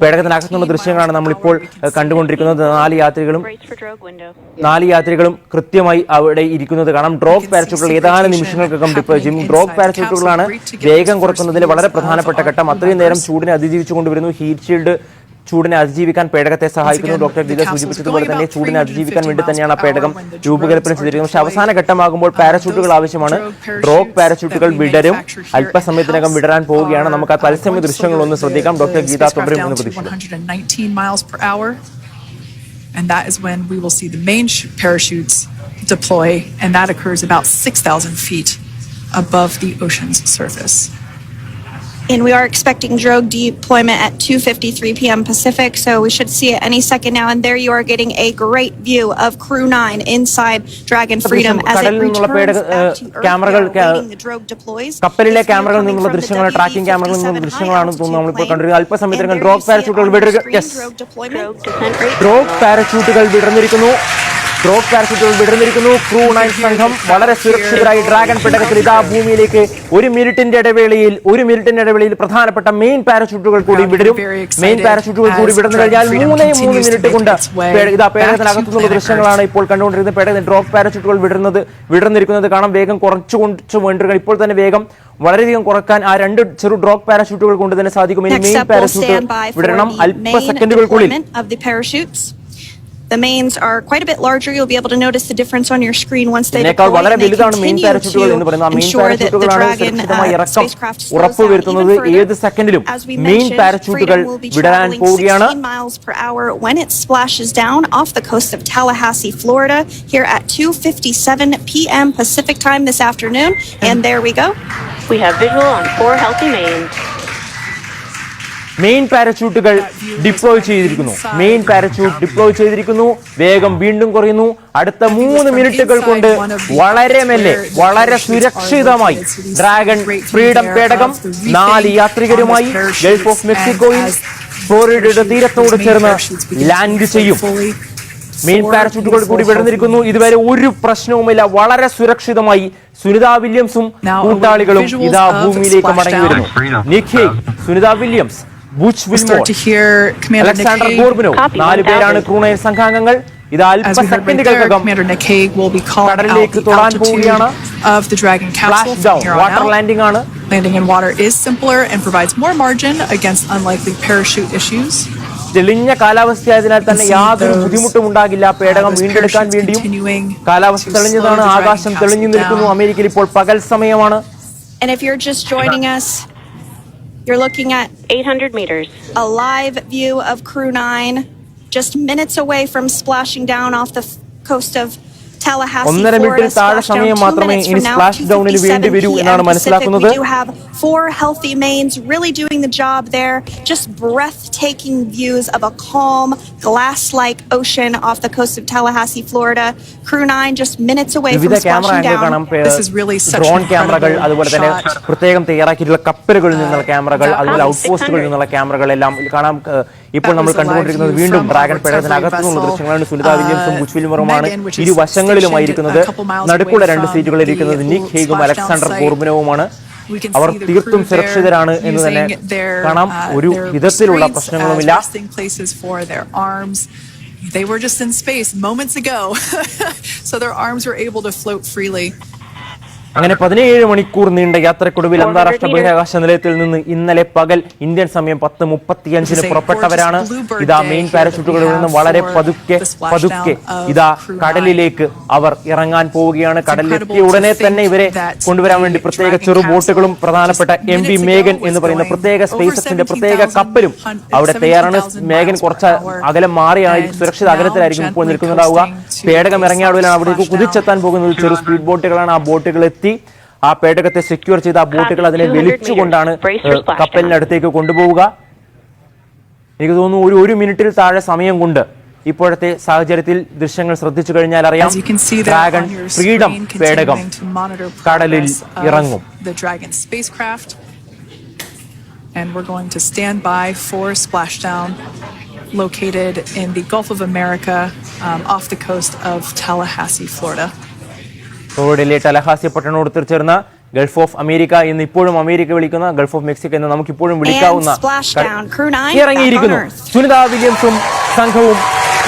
പേടകത്തിനകത്തുള്ള ദൃശ്യങ്ങളാണ് നമ്മളിപ്പോൾ കണ്ടുകൊണ്ടിരിക്കുന്നത്. നാല് യാത്രികളും. നാല് യാത്രികളും കൃത്യമായി അവിടെ ഇരിക്കുന്നത് കാണാം. ഡ്രോപ്പ് പാരച്യൂട്ടുകൾ ഏതാനും നിമിഷങ്ങൾക്കകം ഡിപ്ലോയ് ചെയ്യും. ഡ്രോപ്പ് പാരച്യൂട്ടുകളാണ് വേഗം കുറക്കുന്നതിൽ വളരെ പ്രധാനപ്പെട്ട ഘട്ടം. അത്രയും നേരം ചൂടിനെ അതിജീവിച്ചുകൊണ്ടുവരുന്നു. ഹീറ്റ് ഷീൽഡ് ചൂടിനെ അതിജീവിക്കാൻ പേടകത്തെ സഹായിക്കുന്നു. ഡോക്ടർ ഗീത സൂചിപ്പിച്ചതുപോലെ തന്നെ ചൂടിനെ അതിജീവിക്കാൻ വേണ്ടി തന്നെയാണ് ആ പേടകം രൂപകൽപ്പന ചെയ്തിരിക്കുന്നത്. പക്ഷെ അവസാന ഘട്ടമാകുമ്പോൾ പാരച്യൂട്ടുകൾ ആവശ്യമാണ്. ഡ്രോപ്പ് പാരച്യൂട്ടുകൾ വിടരും. അല്പസമയത്തിനകം വിടരാൻ പോവുകയാണ്. നമുക്ക് ആ തത്സമയ ദൃശ്യങ്ങൾ ഒന്ന് ശ്രദ്ധിക്കാം. ഡോക്ടർ ഗീത തുടരും എന്ന് പ്രതീക്ഷിക്കുന്നു 119 miles per hour. And that is when we will see the main parachutes deploy, and that occurs about 6,000 feet above the ocean's surface. And we are expecting drogue deployment at 2:53 p.m. Pacific, so we should see it any second now. And there you are getting a great view of Crew 9 inside Dragon Freedom as it returns back to Earth. ക്യാമറകൾ. കപ്പലിലെ ക്യാമറകളിൽ നിന്നുള്ള ദൃശ്യങ്ങൾ tracking ക്യാമറകളിൽ നിന്നുള്ള WE-57 ദൃശ്യങ്ങളാണ് തോന്നുന്നു നമ്മളിപ്പോൾ കണ്ടിരിക്കുന്നത്. അല്പസമയത്തിനകം it പാരച്യൂട്ടുകൾ വിടരുക യെസ്. ഡ്രോപ്പ് പാരച്യൂട്ടുകൾ വിടർന്നിരിക്കുന്നു ഡ്രോപ്പ് പാരച്യൂട്ടുകൾ വിടർന്നിരിക്കുന്നു. ക്രൂ നയൻ സംഘം വളരെ സുരക്ഷിതരായി ഡ്രാഗൺ പെട്ടകത്തിൽ ഇതാ ഭൂമിയിലേക്ക് ഒരു മിനിറ്റിന്റെ ഇടവേളയിൽ ഒരു മിനിറ്റിന്റെ ഇടവേളയിൽ പ്രധാനപ്പെട്ട മെയിൻ പാരഷൂട്ടുകൾ കൂടി വിടരും. മെയിൻ പാരഷൂട്ടുകൾ കൂടി വിടർന്നു കഴിഞ്ഞാൽ മൂന്നേ മൂന്ന് മിനിറ്റ് കൊണ്ട് ഇതാ പേടകത്തിനകത്തുനിന്നുള്ള ദൃശ്യങ്ങളാണ് ഇപ്പോൾ കണ്ടുകൊണ്ടിരിക്കുന്നത്. പേടകത്തിൽ ഡ്രോപ്പ് പാരഷൂട്ടുകൾ വിടരുന്നത് വിടർന്നിരിക്കുന്നത് കാണാം. വേഗം കുറച്ചു കൊണ്ട് വേണ്ടി ഇപ്പോൾ തന്നെ വേഗം വളരെയധികം കുറയ്ക്കാൻ ആ രണ്ട് ചെറു ഡ്രോപ്പ് പാരഷൂട്ടുകൾ കൊണ്ട് തന്നെ സാധിക്കും. ഇനി മെയിൻ പാരഷൂട്ട് the അല്പ സെക്കൻഡുകൾക്കുള്ളിൽ. the parachutes. The mains are quite a bit larger. You'll be able to notice the difference on your screen once they ഇതിനേക്കാൾ deploy. വളരെ And they വലുതാണ് മെയിൻ continue പാരച്യൂട്ടുകൾ എന്ന് പറയുന്നത് ആ to main ensure that the പാരച്യൂട്ടുകളാണ് Dragon സുരക്ഷിതമായ uh, ഇറക്കം spacecraft slows down ഉറപ്പുവരുത്തുന്നത് even further. ഏത് സെക്കൻഡിലും As we main mentioned, പാരച്യൂട്ടുകൾ Freedom will be വിടരാൻ traveling പോവുകയാണ് 16 miles per hour when it splashes down off the coast of Tallahassee, Florida, here at 2:57 p.m. Pacific time this afternoon. And there we go. We have visual on four healthy mains. Main പാരച്യൂട്ടുകൾ deploy ചെയ്തിരിക്കുന്നു. Main parachute deploy ചെയ്തിരിക്കുന്നു. വേഗം വീണ്ടും കുറയുന്നു. അടുത്ത മൂന്ന് മിനിറ്റുകൾ കൊണ്ട് വളരെ മെല്ലെ വളരെ സുരക്ഷിതമായി ഡ്രാഗൺ ഫ്രീഡം പേടകം നാല് യാത്രികരുമായി ഗൾഫ് ഓഫ് മെക്സിക്കോയിൽ ഫ്ലോറിഡയുടെ തീരത്തോട് ചേർന്ന് ലാൻഡ് ചെയ്യും. മെയിൻ പാരച്യൂട്ടുകൾ കൂടി വിടർന്നിരിക്കുന്നു. ഇതുവരെ ഒരു പ്രശ്നവുമില്ല. വളരെ സുരക്ഷിതമായി സുനിത വില്യംസും കൂട്ടാളികളും ഇതാ ഭൂമിയിലേക്ക് മടങ്ങി വരുന്നു. നിഖി Sunita Williams Alexander. Gorbunov Copy, നാല് പേരാണ് 1000. ക്രൂണയർ സംഘാംഗങ്ങൾ ഇത് അല്പ സെക്കൻഡുകൾക്കകം Commander Nick Haig will be calling out കടലിലേക്ക് the തൊടാൻ പോവുകയാണ്. of the Dragon capsule from here on out. Landing ആണ് Landing in water is simpler and provides more margin against unlikely parachute issues. തെളിഞ്ഞ കാലാവസ്ഥയായതിനാൽ തന്നെ യാതൊരു ബുദ്ധിമുട്ടും ഉണ്ടാകില്ല പേടകം വീണ്ടെടുക്കാൻ വേണ്ടിയും കാലാവസ്ഥ to തെളിഞ്ഞതാണ് ആകാശം തെളിഞ്ഞു നിൽക്കുന്നു. അമേരിക്കയിൽ ഇപ്പോൾ പകൽ സമയമാണ് And if you're just joining us, you're looking at 800 meters. a live view of Crew 9 just minutes away from splashing down off the f- coast of ഒന്നര മിനിറ്റിൽ താഴെ സമയം മാത്രമേ ഇനി സ്പ്ലാഷ് ഡൗണിന് വേണ്ടി വരൂ എന്നാണ് മനസ്സിലാക്കുന്നത്. Four healthy mains really doing the job there. Just breathtaking views of a calm, glass-like ocean off the coast of Tallahassee, Florida. Crew 9 just minutes away from splashing down. This is really such drone ക്യാമറകൾ അതുപോലെ തന്നെ പ്രത്യേകം തയ്യാറാക്കിയിട്ടുള്ള കപ്പലുകളിൽ നിന്നുള്ള ക്യാമറകൾ അതുപോലെ was out പോസ്റ്റുകളിൽ 600. നിന്നുള്ള ക്യാമറകൾ എല്ലാം കാണാം ഇപ്പോൾ നമ്മൾ കണ്ടുകൊണ്ടിരിക്കുന്നത് വീണ്ടും ഡ്രാഗൺ പേടകത്തിനകത്തുനിന്നുള്ള ദൃശ്യങ്ങളാണ്. സുനിതാ വില്യംസും ബുച്ച് വില്യമറുമാണ് ഇരുവശങ്ങളിലും നടുക്കുള്ള രണ്ട് സീറ്റുകളിൽ ഇരിക്കുന്നത് നിക് ഹേഗും അലക്സാണ്ടർ കോർബിനവുമാണ് അവർ തീർത്തും സുരക്ഷിതരാണ് എന്ന് തന്നെ കാണാം. ഒരു വിധത്തിലുള്ള പ്രശ്നങ്ങളുമില്ല. They were just in space moments ago. so their arms were able to float freely. അങ്ങനെ പതിനേഴ് മണിക്കൂർ നീണ്ട യാത്രക്കൊടുവിൽ അന്താരാഷ്ട്ര ബഹിരാകാശ നിലയത്തിൽ നിന്ന് ഇന്നലെ പകൽ ഇന്ത്യൻ സമയം പത്ത് മുപ്പത്തിയഞ്ചിന് പുറപ്പെട്ടവരാണ്. ഇതാ മെയിൻ പാരഷൂട്ടുകളിൽ നിന്ന് വളരെ പതുക്കെ പതുക്കെ of ഇതാ കടലിലേക്ക് അവർ ഇറങ്ങാൻ പോവുകയാണ്. കടലിലെത്തിയ ഉടനെ തന്നെ ഇവരെ കൊണ്ടുവരാൻ വേണ്ടി പ്രത്യേക ചെറു ബോട്ടുകളും പ്രധാനപ്പെട്ട എം ബി മേഗൻ എന്ന് പറയുന്ന പ്രത്യേക സ്പേസ് എക്സിന്റെ പ്രത്യേക കപ്പലും അവിടെ 17,000 തയ്യാറാണ് മേഗൻ കുറച്ച് അകലം മാറിയായിരിക്കും സുരക്ഷിത അകലത്തിലായിരിക്കും ഇപ്പോൾ നിൽക്കുന്നുണ്ടാവുക പേടകം ഇറങ്ങിയ അവിടെയാണ് അവിടേക്ക് കുതിച്ചെത്താൻ പോകുന്നത്. ചെറു സ്പീഡ് ബോട്ടുകളാണ് ആ ബോട്ടുകൾ എത്തി. ആ പേടകത്തെ സെക്യൂർ ചെയ്ത ആ ബോട്ടുകൾ അതിനെ വലിച്ചുകൊണ്ടാണ് കപ്പലിന് അടുത്തേക്ക് കൊണ്ടുപോവുക. എനിക്ക് തോന്നുന്നു ഒരു ഒരു മിനിറ്റിൽ താഴെ സമയം കൊണ്ട് ഇപ്പോഴത്തെ സാഹചര്യത്തിൽ ദൃശ്യങ്ങൾ ശ്രദ്ധിച്ചു കഴിഞ്ഞാൽ അറിയാം. ഡ്രാഗൺ ഫ്രീഡം പേടകം കടലിൽ ഇറങ്ങും. And we're going to stand by for splashdown located in the Gulf of America um, off the coast of Tallahassee, Florida. ഫ്ലോറിഡയിലെ ടലഹാസി പട്ടണോട് ചേർന്ന ഗൾഫ് ഓഫ് അമേരിക്ക എന്ന് ഇപ്പോഴും അമേരിക്ക വിളിക്കുന്ന ഗൾഫ് ഓഫ് മെക്സിക്കോ എന്ന് നമുക്ക് ഇപ്പോഴും വിളിക്കാവുന്ന ഇറങ്ങിയിരിക്കുന്നു. സുനിത വില്യംസും സംഘവും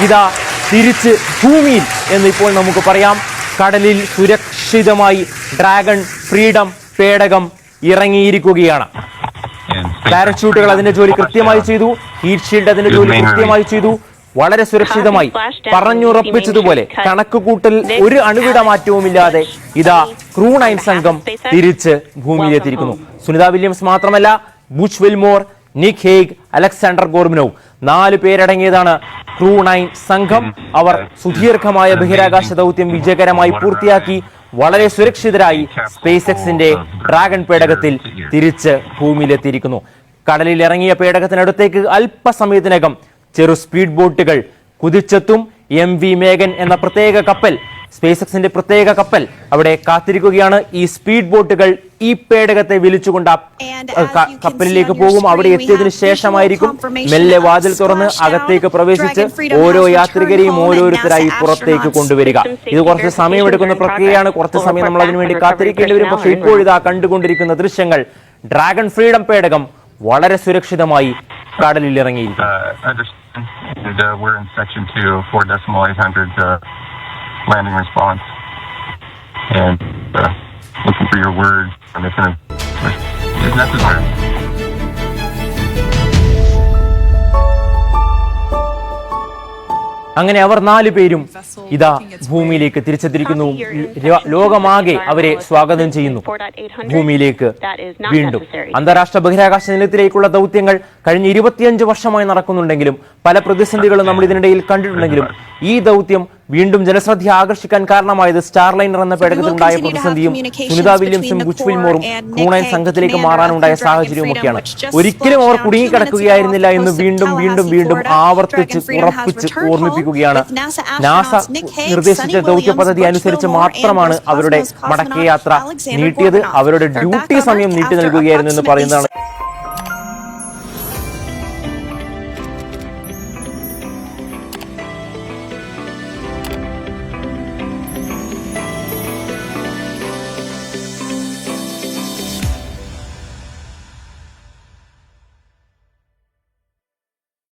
ഇതാ തിരിച്ച് ഭൂമിയിൽ എന്ന് ഇപ്പോൾ നമുക്ക് പറയാം. കടലിൽ സുരക്ഷിതമായി ഡ്രാഗൺ ഫ്രീഡം പേടകം ഇറങ്ങിയിരിക്കുകയാണ്. പാരച്യൂട്ടുകൾ അതിന്റെ ജോലി കൃത്യമായി ചെയ്തു. ഹീറ്റ് ഷീൽഡ് അതിന്റെ ജോലി കൃത്യമായി ചെയ്തു. വളരെ സുരക്ഷിതമായി പറഞ്ഞുറപ്പിച്ചതുപോലെ കണക്കുകൂട്ടൽ ഒരു അണുവിട മാറ്റവുമില്ലാതെ ഇതാ ക്രൂ നയൻ സംഘം തിരിച്ച് ഭൂമിയിലെത്തിയിരിക്കുന്നു. സുനിത വില്യംസ് മാത്രമല്ല Butch Wilmore Nick Hague Alexander Gorbunov നാല് പേരടങ്ങിയതാണ് ക്രൂ നയൻ സംഘം. അവർ സുദീർഘമായ ബഹിരാകാശ ദൗത്യം വിജയകരമായി പൂർത്തിയാക്കി വളരെ സുരക്ഷിതരായി സ്പേസ് എക്സിന്റെ ഡ്രാഗൺ പേടകത്തിൽ തിരിച്ച് ഭൂമിയിലെത്തിയിരിക്കുന്നു. കടലിൽ ഇറങ്ങിയ പേടകത്തിനടുത്തേക്ക് അല്പസമയത്തിനകം ചെറു സ്പീഡ് ബോട്ടുകൾ കുതിച്ചെത്തും എം വി മേഘൻ എന്ന പ്രത്യേക കപ്പൽ സ്പേസ് എക്സിന്റെ പ്രത്യേക കപ്പൽ അവിടെ കാത്തിരിക്കുകയാണ്. ഈ സ്പീഡ് ബോട്ടുകൾ ഈ പേടകത്തെ വിളിച്ചുകൊണ്ട് കപ്പലിലേക്ക് പോകും. അവിടെ എത്തിയതിന് ശേഷമായിരിക്കും മെല്ലെ വാതിൽ തുറന്ന് അകത്തേക്ക് പ്രവേശിച്ച് ഓരോ യാത്രികരെയും ഓരോരുത്തരായി പുറത്തേക്ക് കൊണ്ടുവരിക. ഇത് കുറച്ച് സമയമെടുക്കുന്ന പ്രക്രിയയാണ്. കുറച്ച് സമയം നമ്മൾ അതിനുവേണ്ടി കാത്തിരിക്കേണ്ടി വരും. പക്ഷേ ഇപ്പോഴിതാ കണ്ടുകൊണ്ടിരിക്കുന്ന ദൃശ്യങ്ങൾ. ഡ്രാഗൺ ഫ്രീഡം പേടകം വളരെ സുരക്ഷിതമായി കടലിൽ ഇറങ്ങിയിരിക്കുന്നു. Uh. And uh, we're in section two, four decimal eight hundred uh, landing response, and uh, looking for your word on if necessary. അങ്ങനെ അവർ നാലു പേരും ഇതാ ഭൂമിയിലേക്ക് തിരിച്ചെത്തിരിക്കുന്നു ലോകമാകെ അവരെ സ്വാഗതം ചെയ്യുന്നു. ഭൂമിയിലേക്ക് വീണ്ടും. അന്താരാഷ്ട്ര ബഹിരാകാശ നിലയത്തിലേക്കുള്ള ദൗത്യങ്ങൾ കഴിഞ്ഞ ഇരുപത്തിയഞ്ച് വർഷമായി നടക്കുന്നുണ്ടെങ്കിലും പല പ്രതിസന്ധികളും നമ്മൾ ഇതിനിടയിൽ കണ്ടിട്ടുണ്ടെങ്കിലും ഈ ദൗത്യം വീണ്ടും ജനശ്രദ്ധ ആകർഷിക്കാൻ കാരണമായത് സ്റ്റാർലൈനർ എന്ന പേടകത്തിലുണ്ടായ പ്രതിസന്ധിയും സുനിത വില്യംസും ഗുച്ച്വിൽമോറും കൂണൈൻ സംഘത്തിലേക്ക് മാറാനുണ്ടായ സാഹചര്യവുമൊക്കെയാണ് ഒരിക്കലും അവർ കുടുങ്ങിക്കിടക്കുകയായിരുന്നില്ല എന്ന് വീണ്ടും വീണ്ടും വീണ്ടും ആവർത്തിച്ച് ഉറപ്പിച്ച് ഓർമ്മിപ്പിക്കുകയാണ്. നാസ നിർദ്ദേശിച്ച ദൗത്യ പദ്ധതി അനുസരിച്ച് മാത്രമാണ് അവരുടെ മടക്കയാത്ര നീട്ടിയത്. അവരുടെ ഡ്യൂട്ടി സമയം നീട്ടി നൽകുകയായിരുന്നു എന്ന് പറയുന്നതാണ്